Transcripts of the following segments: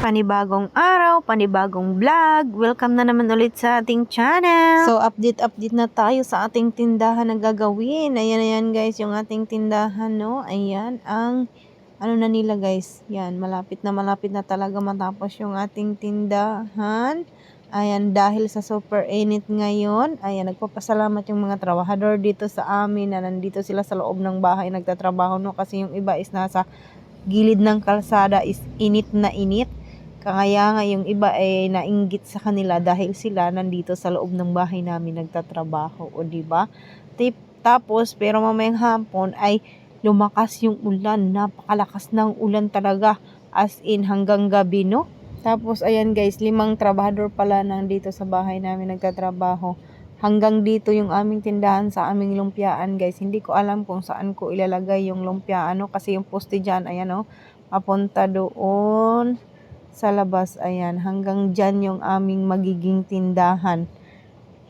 panibagong araw, panibagong vlog. Welcome na naman ulit sa ating channel. So, update-update na tayo sa ating tindahan na gagawin. Ayan, ayan guys, yung ating tindahan, no? Ayan, ang ano na nila guys. Yan, malapit na malapit na talaga matapos yung ating tindahan. Ayan, dahil sa super init ngayon, ayan, nagpapasalamat yung mga trabahador dito sa amin na nandito sila sa loob ng bahay nagtatrabaho, no? Kasi yung iba is nasa gilid ng kalsada is init na init. Kaya nga yung iba ay nainggit sa kanila dahil sila nandito sa loob ng bahay namin nagtatrabaho, o di ba? Tip tapos pero mamayang hapon ay lumakas yung ulan, napakalakas ng ulan talaga as in hanggang gabi, no? Tapos ayan guys, limang trabahador pala nandito sa bahay namin nagtatrabaho. Hanggang dito yung aming tindahan sa aming lumpiaan guys. Hindi ko alam kung saan ko ilalagay yung lumpiaan no? kasi yung poste dyan, ayan o, papunta doon sa labas, ayan. Hanggang dyan yung aming magiging tindahan.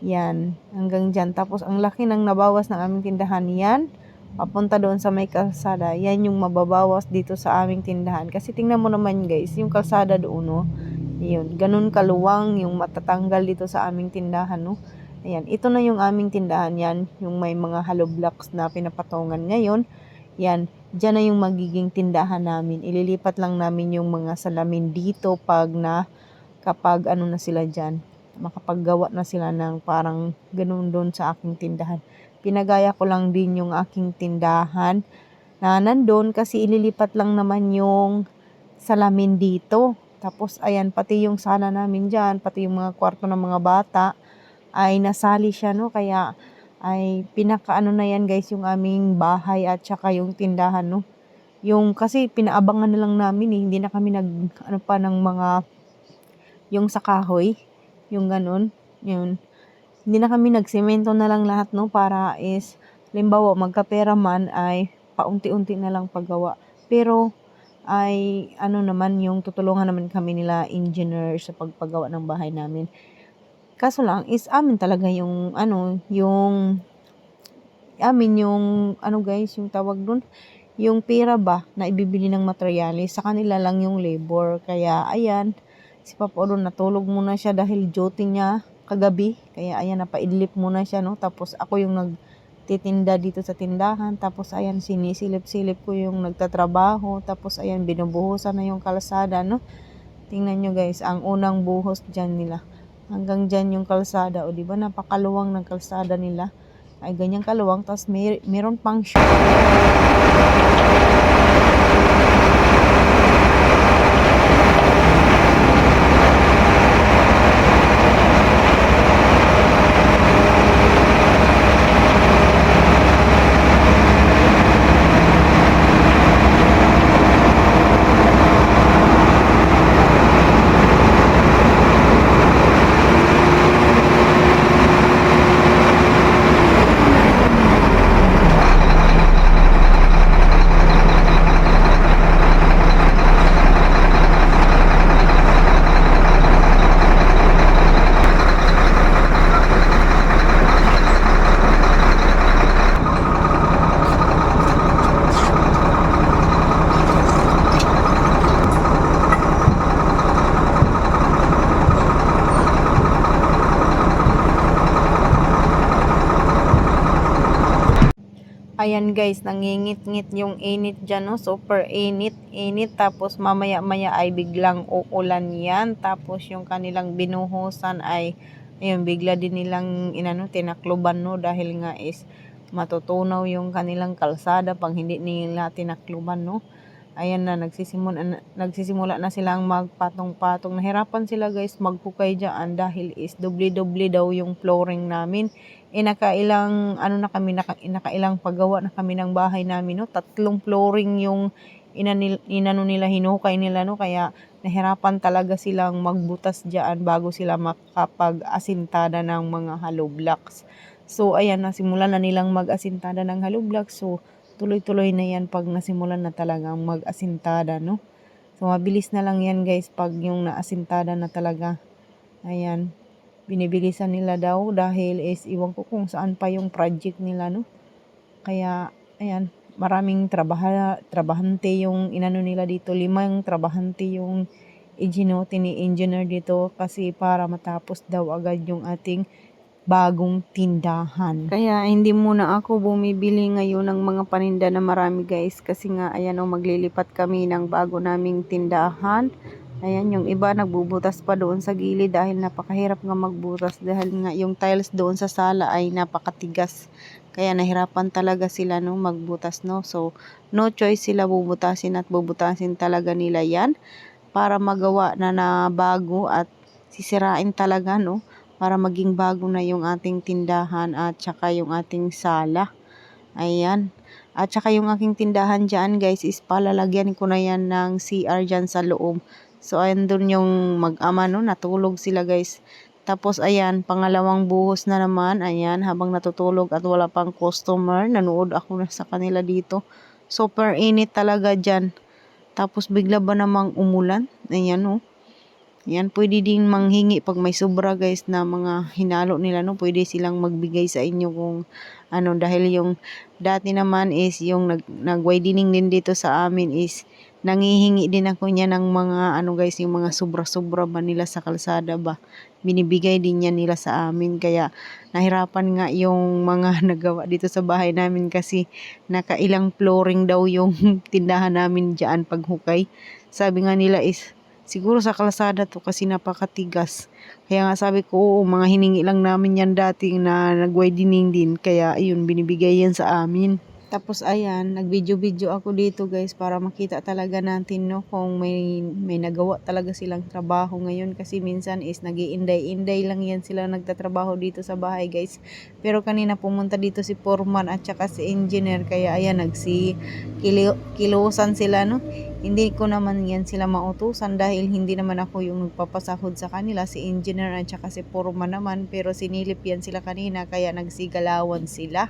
Yan, hanggang dyan. Tapos ang laki ng nabawas ng aming tindahan, yan. Papunta doon sa may kalsada. Yan yung mababawas dito sa aming tindahan. Kasi tingnan mo naman guys, yung kalsada doon, no? Yun, ganun kaluwang yung matatanggal dito sa aming tindahan, no? Ayan, ito na yung aming tindahan yan, yung may mga hollow blocks na pinapatungan ngayon. Yan, dyan na yung magiging tindahan namin. Ililipat lang namin yung mga salamin dito pag na, kapag ano na sila dyan, makapaggawa na sila ng parang ganun doon sa aking tindahan. Pinagaya ko lang din yung aking tindahan na nandun kasi ililipat lang naman yung salamin dito. Tapos ayan, pati yung sala namin dyan, pati yung mga kwarto ng mga bata, ay nasali siya no kaya ay pinakaano na yan guys yung aming bahay at saka yung tindahan no? Yung kasi pinaabangan na lang namin eh. Hindi na kami nag ano pa ng mga yung sa kahoy yung ganun yun. Hindi na kami nagsemento na lang lahat no? Para is limbawa magkapera man ay paunti-unti na lang paggawa. Pero ay ano naman yung tutulungan naman kami nila engineer sa pagpagawa ng bahay namin Kaso lang is amin talaga yung ano, yung amin yung ano guys, yung tawag dun, yung pera ba na ibibili ng materyales, sa kanila lang yung labor. Kaya ayan, si Papa Odon natulog muna siya dahil duty niya kagabi. Kaya ayan, napaidlip muna siya, no? Tapos ako yung nagtitinda dito sa tindahan. Tapos ayan, sinisilip-silip ko yung nagtatrabaho. Tapos ayan, binubuhusan na yung kalsada, no? Tingnan nyo guys, ang unang buhos dyan nila hanggang dyan yung kalsada. O di ba napakaluwang ng kalsada nila. Ay ganyan kaluwang. Tapos may, meron pang shop Ayan guys, nangingit-ngit yung init dyan, no? Super init, init. Tapos mamaya-maya ay biglang uulan yan. Tapos yung kanilang binuhusan ay, ayun, bigla din nilang, inano, tinakluban, no? Dahil nga is matutunaw yung kanilang kalsada pag hindi nila tinakluban, no? Ayan na, nagsisimula, nagsisimula na silang magpatong-patong. Nahirapan sila guys magpukay dyan dahil is doble-doble daw yung flooring namin. Eh nakailang ano na kami naka, nakailang paggawa na kami ng bahay namin no? Tatlong flooring yung inanil, inano nila hinukay nila no? Kaya nahirapan talaga silang magbutas diyan bago sila makapag-asintada ng mga hollow blocks so ayan nasimulan na nilang mag-asintada ng hollow blocks so tuloy-tuloy na yan pag nasimulan na talagang mag-asintada no? So mabilis na lang yan guys pag yung naasintada na talaga. Ayan. Binibilisan nila daw dahil is iwan ko kung saan pa yung project nila no? Kaya ayan maraming trabaha, trabahante yung inano nila dito. Limang trabahante yung iginote ni engineer dito kasi para matapos daw agad yung ating bagong tindahan. Kaya hindi muna ako bumibili ngayon ng mga paninda na marami guys kasi nga ayan o maglilipat kami ng bago naming tindahan. Ayan, yung iba nagbubutas pa doon sa gilid dahil napakahirap nga magbutas dahil nga yung tiles doon sa sala ay napakatigas. Kaya nahirapan talaga sila no magbutas no. So no choice sila bubutasin at bubutasin talaga nila 'yan para magawa na na bago at sisirain talaga no para maging bago na yung ating tindahan at saka yung ating sala. Ayan. At saka yung aking tindahan dyan guys is palalagyan ko na yan ng CR dyan sa loob. So, ayan doon yung mag-ama, no? Natulog sila, guys. Tapos, ayan, pangalawang buhos na naman. Ayan, habang natutulog at wala pang customer. Nanood ako na sa kanila dito. Super init talaga dyan. Tapos, bigla ba namang umulan? Ayan, no? Ayan, pwede din manghingi pag may sobra, guys, na mga hinalo nila, no? Pwede silang magbigay sa inyo kung ano, dahil yung dati naman is yung nag, nag-widening din dito sa amin is nangihingi din ako niya ng mga ano guys, yung mga sobra-sobra ba nila sa kalsada ba. Binibigay din niya nila sa amin kaya nahirapan nga yung mga nagawa dito sa bahay namin kasi nakailang flooring daw yung tindahan namin diyan paghukay. Sabi nga nila is siguro sa kalsada to kasi napakatigas. Kaya nga sabi ko, oo, mga hiningi lang namin yan dati na nag-widening din. Kaya ayun, binibigay yan sa amin. Tapos ayan, nag-video-video ako dito guys para makita talaga natin no kung may may nagawa talaga silang trabaho ngayon kasi minsan is nagiinday-inday lang yan sila nagtatrabaho dito sa bahay guys. Pero kanina pumunta dito si foreman at saka si engineer kaya ayan nagsi kilo, kilosan sila no. Hindi ko naman yan sila mautusan dahil hindi naman ako yung nagpapasahod sa kanila si engineer at saka si foreman naman pero sinilip yan sila kanina kaya nagsigalawan sila.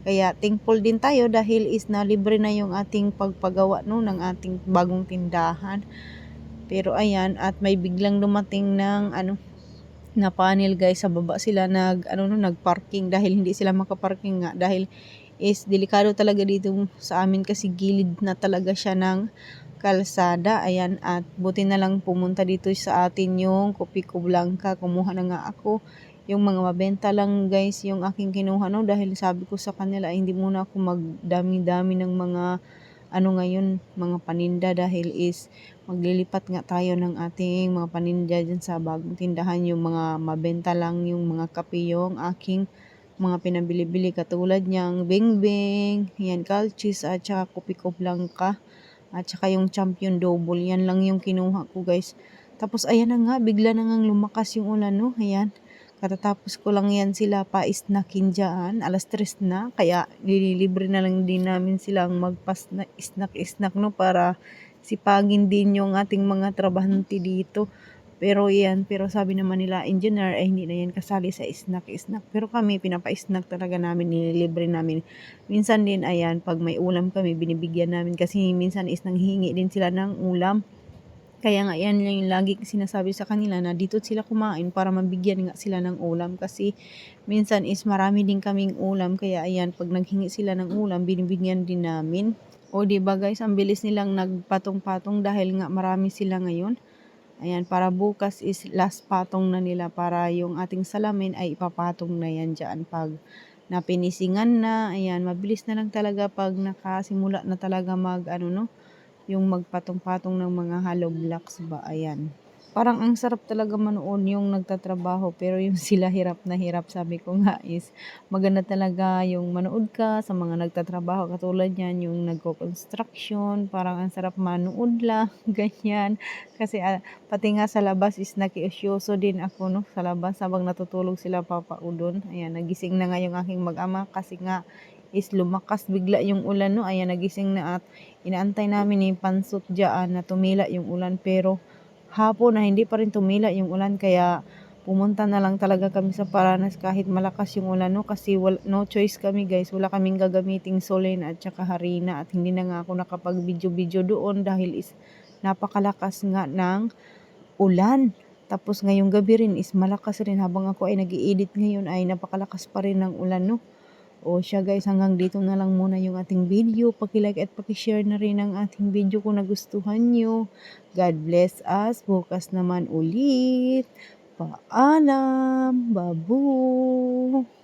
Kaya thankful din tayo dahil is na libre na yung ating pagpagawa no ng ating bagong tindahan. Pero ayan at may biglang dumating ng ano na panel guys sa baba sila nag ano no nagparking dahil hindi sila makaparking nga dahil is delikado talaga dito sa amin kasi gilid na talaga siya ng kalsada. Ayan, at buti na lang pumunta dito sa atin yung Kopiko Blanca. Kumuha na nga ako yung mga mabenta lang guys yung aking kinuha no? Dahil sabi ko sa kanila ay hindi muna ako magdami-dami ng mga ano ngayon mga paninda dahil is maglilipat nga tayo ng ating mga paninda dyan sa bagong tindahan yung mga mabenta lang yung mga kape yung aking mga pinabili-bili katulad niyang bing-bing, yan calchis at saka kopi ko blanca at saka yung champion double yan lang yung kinuha ko guys. Tapos ayan na nga bigla na nga lumakas yung ulan no? Ayan Katatapos ko lang yan sila pa-snackin dyan. Alas 3 na. Kaya nililibre na lang din namin silang magpas na snack-snack no para sipagin din yung ating mga trabahante dito. Pero yan, pero sabi naman nila, engineer, ay hindi na yan kasali sa snack-snack. Pero kami, pinapa-snack talaga namin, nililibre namin. Minsan din, ayan, pag may ulam kami, binibigyan namin. Kasi minsan is nanghihingi din sila ng ulam. Kaya nga yan lang yung lagi sinasabi sa kanila na dito sila kumain para mabigyan nga sila ng ulam kasi minsan is marami din kaming ulam kaya ayan pag naghingi sila ng ulam binibigyan din namin. O di ba guys, ang bilis nilang nagpatong-patong dahil nga marami sila ngayon. Ayan, para bukas is last patong na nila para yung ating salamin ay ipapatong na yan dyan pag napinisingan na. Ayan, mabilis na lang talaga pag nakasimula na talaga mag ano no, yung magpatong-patong ng mga hollow blocks ba, ayan. Parang ang sarap talaga manood yung nagtatrabaho pero yung sila hirap na hirap sabi ko nga is maganda talaga yung manood ka sa mga nagtatrabaho. Katulad yan yung nagko-construction parang ang sarap manood lang ganyan. Kasi uh, pati nga sa labas is nakiusyoso din ako no? Sa labas habang natutulog sila papaudon ayan nagising na nga yung aking mag-ama kasi nga is lumakas bigla yung ulan no? Ayan nagising na at inaantay namin yung pansot dyan na tumila yung ulan. Pero hapon na hindi pa rin tumila yung ulan kaya pumunta na lang talaga kami sa Paranas kahit malakas yung ulan no? Kasi wala, no choice kami guys. Wala kaming gagamiting solen at saka harina at hindi na nga ako nakapag video video doon dahil is napakalakas nga ng ulan. Tapos ngayong gabi rin is malakas rin. Habang ako ay nag edit ngayon ay napakalakas pa rin ng ulan no O siya guys, hanggang dito na lang muna yung ating video. Pakilike at pakishare na rin ang ating video kung nagustuhan nyo. God bless us. Bukas naman ulit. Paalam. Babu.